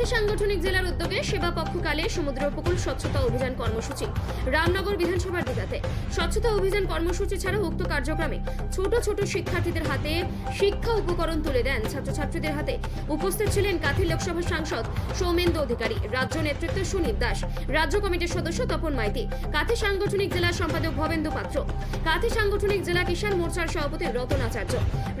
কাঁথি সাংগঠনিক জেলার উদ্যোগে সেবা পক্ষকালে সমুদ্র উপকূল স্বচ্ছতা অভিযান কর্মসূচি। রামনগর বিধানসভার দিঘাতে স্বচ্ছতা অভিযান কর্মসূচি ছাড়াও উক্ত কার্যক্রমে ছোট ছোট শিক্ষার্থীদের হাতে শিক্ষা উপকরণ তুলে দেন ছাত্রছাত্রীদের হাতে। উপস্থিত ছিলেন কাঁথি লোকসভা সাংসদ সৌমেন্দু অধিকারী, রাজ্য নেতৃত্ব সুনীল দাস, রাজ্য কমিটির সদস্য তপন মাইতি, কাঁথি সাংগঠনিক জেলা সম্পাদক ভবেন্দু পাত্র, কাঁথি সাংগঠনিক জেলা কিষাণ মোর্চার সভাপতি রতন আচার্য,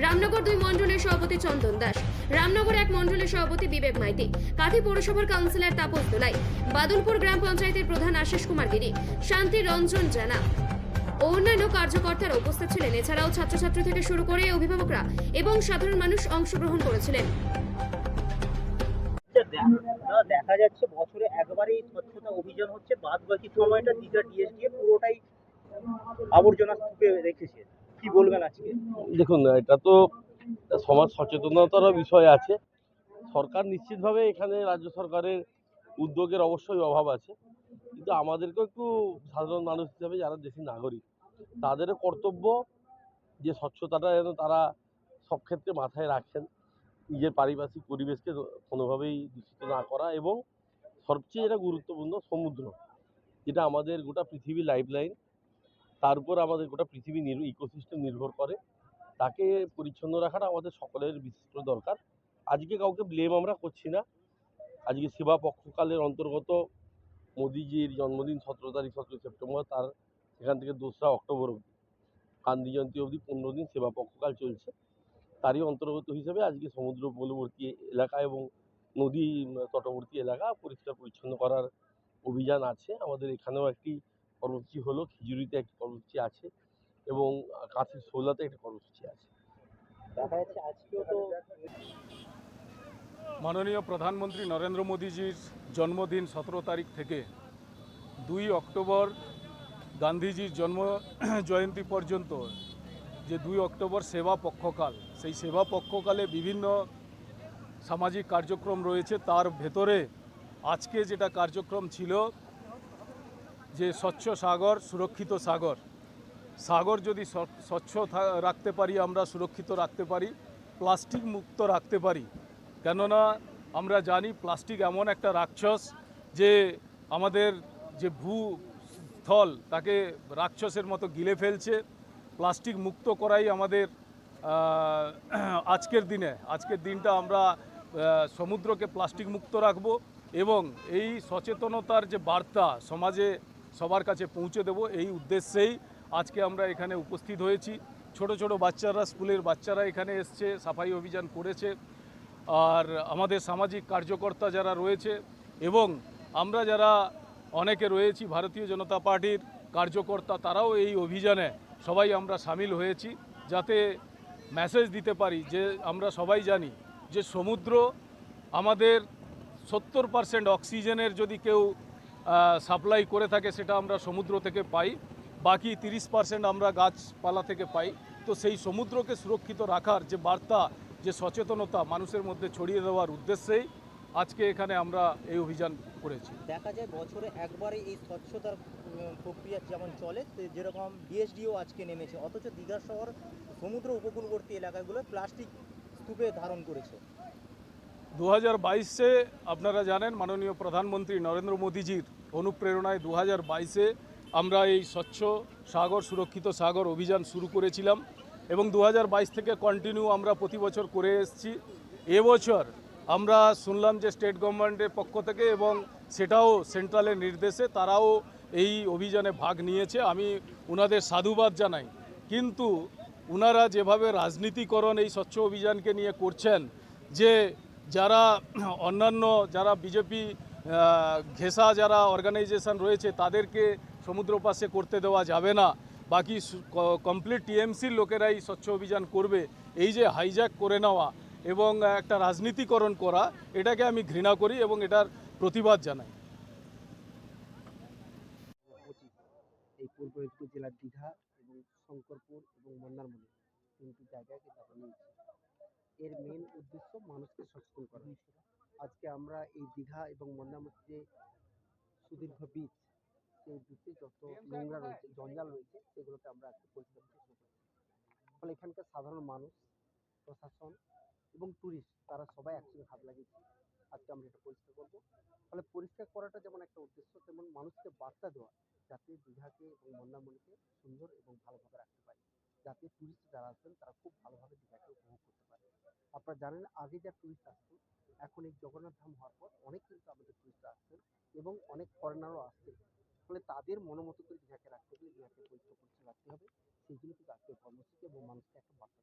রামনগর দুই মণ্ডলের সভাপতি চন্দন দাস, রামনগর এক মণ্ডলের সভাপতি বিবেক মাইতি কাঁথি পৌরসভার কাউন্সিলর তাপস দোলাই বাদলপুর গ্রাম পঞ্চায়েতের প্রধান আশিস কুমার গিরি শান্তি রঞ্জন জানা। ও অন্যান্য কার্যকর্তারা উপস্থিত ছিলেন এছাড়াও ছাত্রছাত্রী থেকে শুরু করে অভিভাবকরা এবং সাধারণ মানুষ অংশগ্রহণ করেছিলেন। আচ্ছা, দেখা যাচ্ছে বছরে একবারই স্বচ্ছতা অভিযান হচ্ছে বাদ বাকি সময়টা দীঘা ডিএসডি পুরোটাই আবর্জনা স্তূপে রেখেছে। কি বলবেন আজকে? দেখুন এটা তো সমাজ সচেতনতার বিষয় আছে। সরকার নিশ্চিতভাবে এখানে রাজ্য সরকারের উদ্যোগের অবশ্যই অভাব আছে। কিন্তু আমাদেরকেও একটু সাধারণ মানুষ হিসাবে যারা দেশের নাগরিক, তাদেরও কর্তব্য যে স্বচ্ছতাটা যেন তারা সব ক্ষেত্রে মাথায় রাখেন, নিজের পারিপার্শ্বিক পরিবেশকে কোনোভাবেই দূষিত না করা এবং সবচেয়ে যেটা গুরুত্বপূর্ণ সমুদ্র, যেটা আমাদের গোটা পৃথিবীর লাইফলাইন তার উপর আমাদের গোটা পৃথিবী ইকোসিস্টেম নির্ভর করে, তাকে পরিচ্ছন্ন রাখাটা আমাদের সকলের বিশিষ্ট দরকার। আজকে কাউকে ব্লেম আমরা করছি না। আজকে সেবা পক্ষকালের অন্তর্গত মোদিজির জন্মদিন সতেরো তারিখ, সতেরো সেপ্টেম্বর, তার সেখান থেকে দোসরা অক্টোবর অবধি, গান্ধী জয়ন্তী অবধি পনেরো দিন সেবা পক্ষকাল চলছে। তারই অন্তর্গত হিসেবে আজকে সমুদ্র উপকূলবর্তী এলাকা এবং নদী তটবর্তী এলাকা পরিষ্কার পরিচ্ছন্ন করার অভিযান আছে। আমাদের এখানেও একটি কর্মসূচি হলো, খিচুড়িতে একটি কর্মসূচি আছে এবং কাঁথির সোলাতে একটি কর্মসূচি আছে। দেখা যাচ্ছে আজকেও তো মাননীয় প্রধানমন্ত্রী নরেন্দ্র মোদীজির জন্মদিন সতেরো তারিখ থেকে দুই অক্টোবর গান্ধীজির জন্ম জয়ন্তী পর্যন্ত যে দুই অক্টোবর সেবা পক্ষকাল, সেই সেবা পক্ষকালে বিভিন্ন সামাজিক কার্যক্রম রয়েছে, তার ভেতরে আজকে যেটা কার্যক্রম ছিল যে স্বচ্ছ সাগর, সুরক্ষিত সাগর। সাগর যদি স্বচ্ছ রাখতে পারি, আমরা সুরক্ষিত রাখতে পারি, প্লাস্টিক মুক্ত রাখতে পারি কেননা আমরা জানি প্লাস্টিক এমন একটা রাক্ষস যে আমাদের যে ভূ স্থল তাকে রাক্ষসের মতো গিলে ফেলছে। প্লাস্টিক মুক্ত করাই আমাদের আজকের দিনে। আজকের দিনটা আমরা সমুদ্রকে প্লাস্টিক মুক্ত রাখব এবং এই সচেতনতার যে বার্তা সমাজে সবার কাছে পৌঁছে দেব এই উদ্দেশ্যেই আজকে আমরা এখানে উপস্থিত হয়েছি। ছোট ছোট বাচ্চারা, স্কুলের বাচ্চারা এখানে এসছে, সাফাই অভিযান করেছে। আর আমাদের সামাজিক কার্যকর্তা যারা রয়েছে এবং আমরা যারা অনেকে রয়েছি ভারতীয় জনতা পার্টির কার্যকর্তা, তারাও এই অভিযানে সবাই আমরা সামিল হয়েছি যাতে মেসেজ দিতে পারি যে আমরা সবাই জানি যে সমুদ্র আমাদের সত্তর পার্সেন্ট অক্সিজেনের যদি কেউ সাপ্লাই করে থাকে সেটা আমরা সমুদ্র থেকে পাই, বাকি তিরিশ পার্সেন্ট আমরা গাছপালা থেকে পাই। তো সেই সমুদ্রকে সুরক্ষিত রাখার যে বার্তা যে সচেতনতা মানুষের মধ্যে ছড়িয়ে দেওয়ার উদ্দেশ্যেই আজকে এখানে আমরা এই অভিযান করেছি। দেখা যায় বছরে একবারে এই স্বচ্ছতার প্রক্রিয়া যেমন চলে যেরকম ডিএসডিও আজকে নেমেছে। অথচ দীঘা শহর সমুদ্র উপকূলবর্তী এলাকাগুলো প্লাস্টিক স্তূপে ধারণ করেছে। দু হাজার বাইশে আপনারা জানেন মাননীয় প্রধানমন্ত্রী নরেন্দ্র মোদীজির অনুপ্রেরণায় দু হাজার বাইশে আমরা এই স্বচ্ছ সাগর, সুরক্ষিত সাগর অভিযান শুরু করেছিলাম এবং দু হাজার বাইশ থেকে কন্টিনিউ আমরা প্রতি বছর করে এসেছি। এবছর আমরা শুনলাম যে স্টেট গভর্নমেন্টের পক্ষ থেকে এবং সেটাও সেন্ট্রালের নির্দেশে তারাও এই অভিযানে ভাগ নিয়েছে। আমি ওনাদের সাধুবাদ জানাই। কিন্তু ওনারা যেভাবে রাজনীতিকরণ এই স্বচ্ছ অভিযানকে নিয়ে করছেন, যে যারা অন্যান্য, যারা বিজেপি ঘেঁষা যারা অর্গানাইজেশন রয়েছে তাদেরকে সমুদ্র পাশে করতে দেওয়া যাবে না। বাকি কমপ্লিট টিএমসির লোকেরাই স্বচ্ছ অভিযান করবে। এই যে হাইজ্যাক করে নেওয়া এবং একটা রাজনীতিকরণ করা, এটাকে আমি ঘৃণা করি এবং এটার প্রতিবাদ জানাই। এই পূর্ব মেদিনীপুর জেলার দীঘা এবং শঙ্করপুর এবং মন্দারমণি তিনটি জায়গায় কিন্তু আমরা এর মেন উদ্দেশ্য মানুষকে সচেতন করা। আজকে আমরা এই দীঘা এবং মন্দারমণির যে সুদীর্ঘ বীচ সেই বীচে যত নোংরা রয়েছে জঞ্জাল রয়েছে সেগুলোকে আমরা আজকে পরিষ্কার শুরু করেছি ফলে এখানকার সাধারণ মানুষ প্রশাসন এবং ট্যুরিস্ট তারা সবাই একসঙ্গে হাত লাগিয়েছে। আজকে আমরা এটা পরিষ্কার করব। ফলে পরিষ্কার করাটা যেমন একটা উদ্দেশ্য তেমন মানুষকে বার্তা দেওয়া যাতে দীঘাকে এবং মন্দারমণিকে সুন্দর এবং ভালোভাবে রাখতে পারি। যাতে টুরিস্ট যারা আসবেন তারা খুব ভালোভাবে দীঘাকে উপভোগ করতে পারে। আপনারা জানেন আগে যা টুরিস্ট আসতো এখন এই জগন্নাথ ধাম হওয়ার পর অনেক কিন্তু আমাদের টুরিস্ট আসছেন এবং অনেক ফরেনারও আসছেন। ফলে তাদের মনোমতো করে রাখতে গেলে পরিচ্ছন্ন রাখতে হবে। সেই জন্য কিন্তু আজকের কর্মসূচি এবং মানুষকে একটা বার্তা